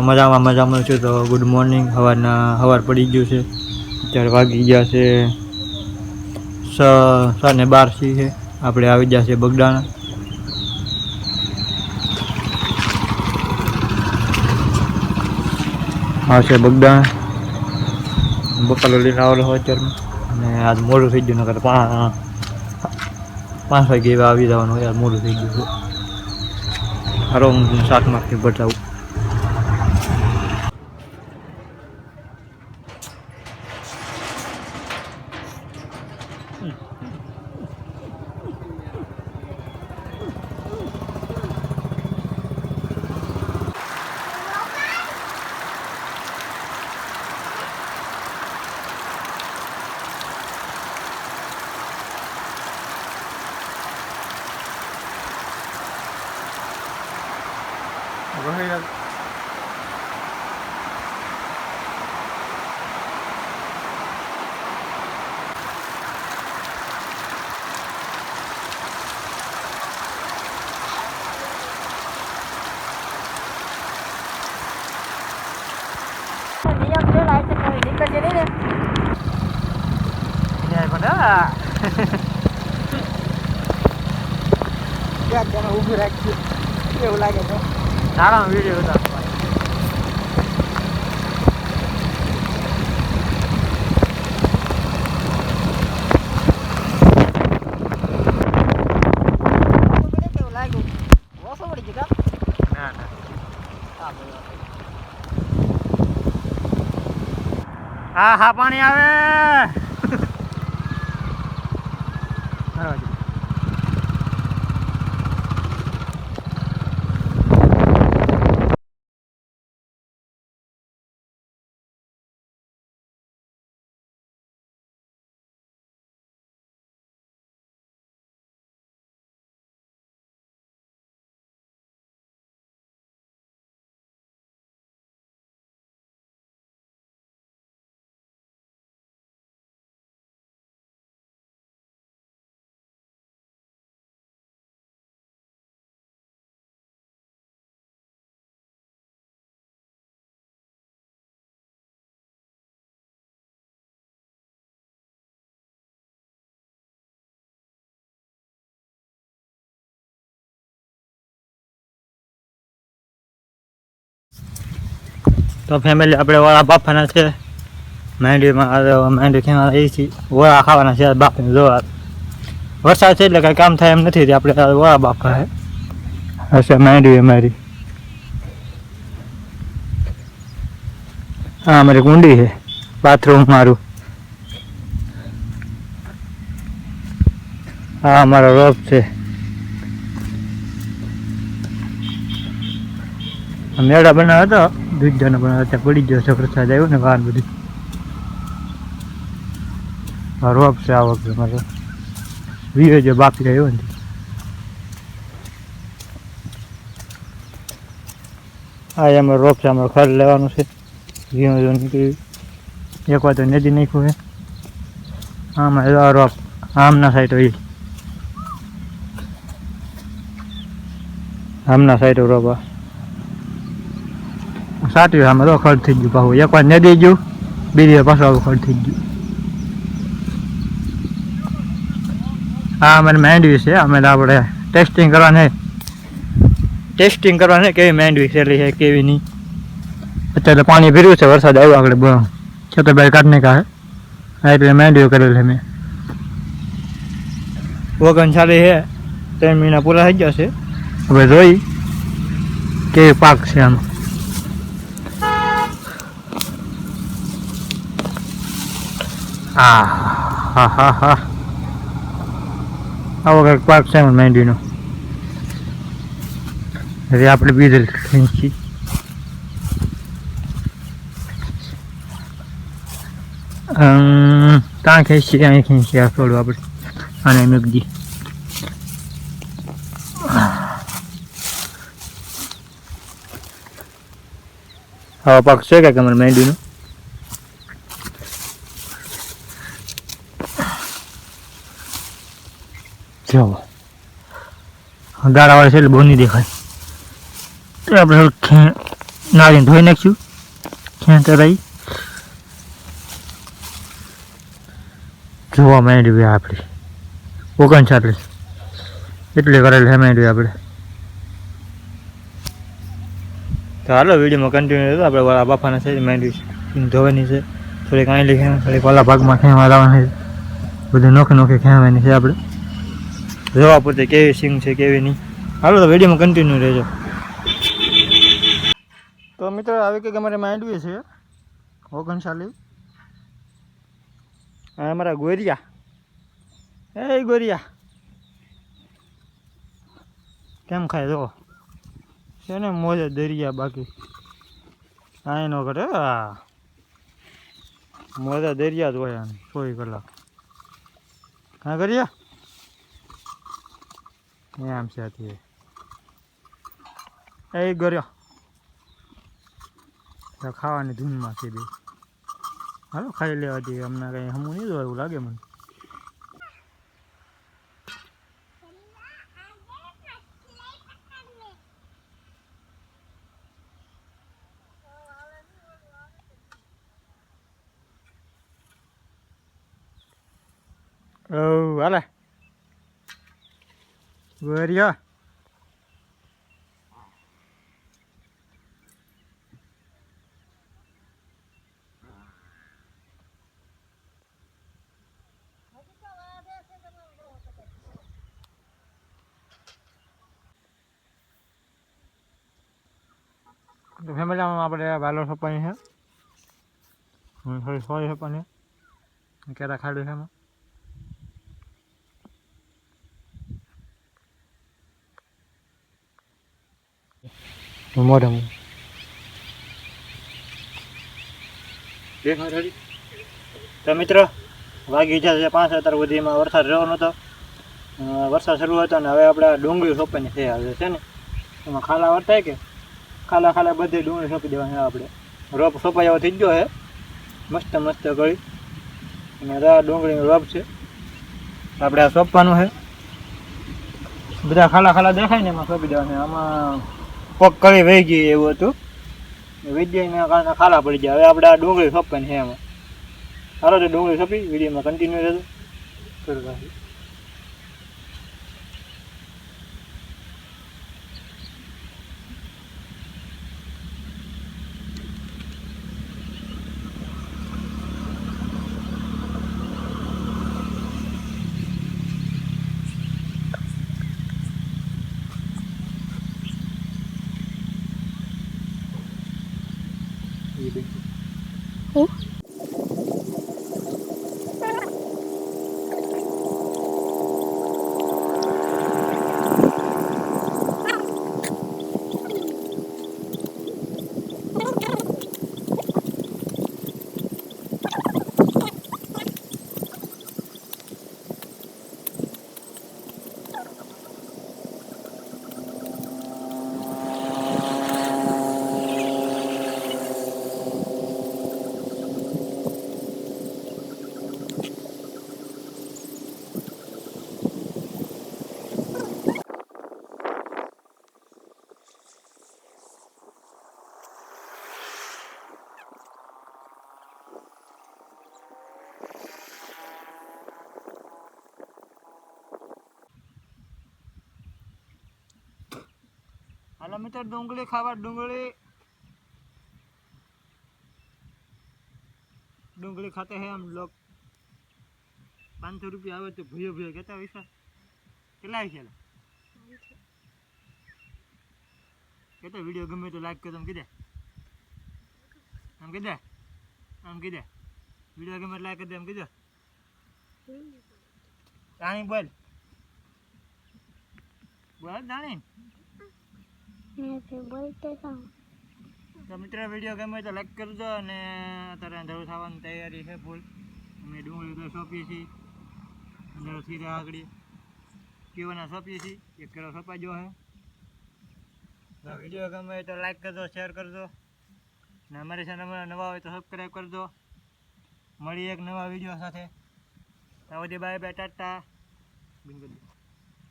મજામાં મજામાં છું તો ગુડ મોર્નિંગ સવારના સવાર પડી ગયું છે. અત્યારે વાગી ગયા છે સાને બાર સી છે. આપણે આવી ગયા છે બગડાણા. હા છે બગડાણા. બકાલો લઈને આવેલો હોય અત્યારમાં. અને આજ મોડું થઈ ગયું, નકર પાંચ વાગે એવા આવી જવાનું હોય, આજ મોડું થઈ ગયું છે. હારો, હું સાત માર્કથી બતાવું નિયમ છે લાયસન્સ વાળી નીકળશે નહીં ને ત્યાં ત્યાં ઊભું રાખજો એવું લાગે છે સારા વીડિયો હતા હા હા પાણી આવે. તો ફેમિલી આપણે વડા બાફાના છે. માંડવીમાં માંડવી ખેવા એ છીએ. વડા ખાવાના છે બાફીને જોવા વરસાદ છે એટલે કાંઈ કામ થાય એમ નથી આપણે વડા બાફા હશે માંડવી અમારી. હા અમારી કુંડી છે, બાથરૂમ મારું. હા અમારો રોપ છે. મેળા બનાવ્યો હતો. દૂધજાનો પણ ત્યાં પડી ગયો છે, પ્રસાદ આવ્યો ને વાર બધી. સારું આપશે આ વખતે મારે. વીએ જે બાકી રહ્યો ને. આ એમાં રોપ છે અમારો ખર લેવાનું છે. વીઓ જો નીકળી એક વાર તો નદી નાખ્યું છે. આમાં આ રોપ, આમના સાઈડ હોય. આમના સાઈડ રોપ સાટ્યું આમાં તો ખર્ચ થઈ ગયું પાછું એકવાર નદી ગયું બીજી પાછું આવું ખર્ચ થઈ ગયું હા અમારે માંડવી છે અમે આપણે ટેસ્ટિંગ કરવાને ટેસ્ટિંગ કરવાને કેવી માંડવી છેલ્લી છે કેવી નહીં અત્યારે પાણી ભર્યું છે વરસાદ આવ્યો આગળ બ તો ભાઈ કાઢને કાઢે હા એટલે માંડવી કરેલ છે મેં વગન સારી છે ત્રણ મહિના પૂરા થઈ ગયા છે હવે જોઈ કેવી પાક છે આમાં હા હા હા હા. આવો કંઈક પાક છે મહેંદીનો હવે આપણે બીજે ખેંચી ત્યાં ખેંચી અહીં ખેંચી આ થોડું આપણે. અને મૂકી હવા પાક છે કે કમર મહેંદીનો જો ગાળાવાળી છે એટલે બહુ નહીં દેખાય. તો આપણે થોડું ખે નાળીને ધોઈ નાખીશું. ખેણ કરાવી જોવા માંડવી આપણી. ઓગણચાલીસ. એટલે કરેલ છે માંડવી આપણે. તો હાલો, વિડીયોમાં કન્ટિન્યુ રહેતો. આપણે વાળા બાફાના છે. માંડવી ધોવાની છે. થોડીક આંલી ખેવા થોડીક વાલા ભાગમાં ખેવા લાવવાની છે. બધું નોખે નોખે ખેવાની છે આપણે. જોવા પૂરતી કેવી સિંગ છે, કેવી નહીં. હાલો તો વિડીયોમાં કન્ટિન્યુ રહેજો. તો મિત્રો, આવી કંઈક અમારે માંડવી છે હોગનશાલી અમારા ગોરિયા. એ ગોરિયા. કેમ ખાય જો? છે ને મોજે દરિયા બાકી. કાંઈ ન કરે મોજા દરિયા જ હોય સોય કલાક. કાં કર્યા છે આથી. એ ગર્યો. ખાવાની ધૂનમાં છે બે. હાલો ખાઈ લેવા દઈએ અમને કંઈ હમું નહીં જોવા એવું લાગે મને. ઓ હાલે. ગર્યો તો ફેમિલીમાં આપણે વાલો છપાણી છે. સોય સોપાની કેરા ખાલી છે એમાં? મોઢે મોઢે તો મિત્રો, વાગી ગયા છે પાંચ, અત્યાર સુધીમાં વરસાદ રહેવાનો હતો વરસાદ શરૂ હતો ને હવે આપણે ડુંગળી સોંપવાની થઈ આવે છે ને? એમાં ખાલા વર્તાય કે? ખાલા ખાલા બધે ડુંગળી સોંપી દેવાની આપણે. રોપ એવો થઈ ગયો છે. મસ્ત મસ્ત ગળી. અને આ ડુંગળીનો રોપ છે. આપણે આ સોંપવાનું છે. બધા ખાલા ખાલા દેખાય ને એમાં સોંપી દેવાની આમાં કોક કરી વહી ગઈ એવું હતું. વિદ્યાના કારણે ખાલા પડી જાય હવે આપણે આ ડુંગળી સોંપવાની છે એમાં. સારો તો ડુંગળી સોંપી, વિડીયોમાં કન્ટિન્યુ રહેજો. હાલો મિત્રો, ડુંગળી ખાવા, ડુંગળી. ડુંગળી ખાતે હે આમ લોક. પાંચસો રૂપિયા આવે તો ભૂયો ભૂયો કેતા પૈસા કેટલા આવી છે કેતો વીડિયો ગમે તો લાઈક કરો તમે કીધે? આમ કીધે? આમ કીધે? વીડિયો ગમે લાઈક કરી દે એમ કીધો? રાણી બોલ. બોલ જાણી તો મિત્ર વીડિયો ગમે તો લાઈક કરજો અને અત્યારે અંધારું થવાની તૈયારી છે ફૂલ અમે ડુંગળી તો સોંપીએ છીએ. અંદર રહ્યા આગળ પીવાના સોંપીએ છીએ. એક કિલો સોંપાઈ ગયો હે તો વીડિયો ગમે તો લાઈક કરજો શેર કરજો. અને અમારી ચેનલમાં નવા હોય તો સબસ્ક્રાઈબ કરજો. મળીએ એક નવા વીડિયો સાથે. ત્યાં બધી બાય બાય ટાટા. દો.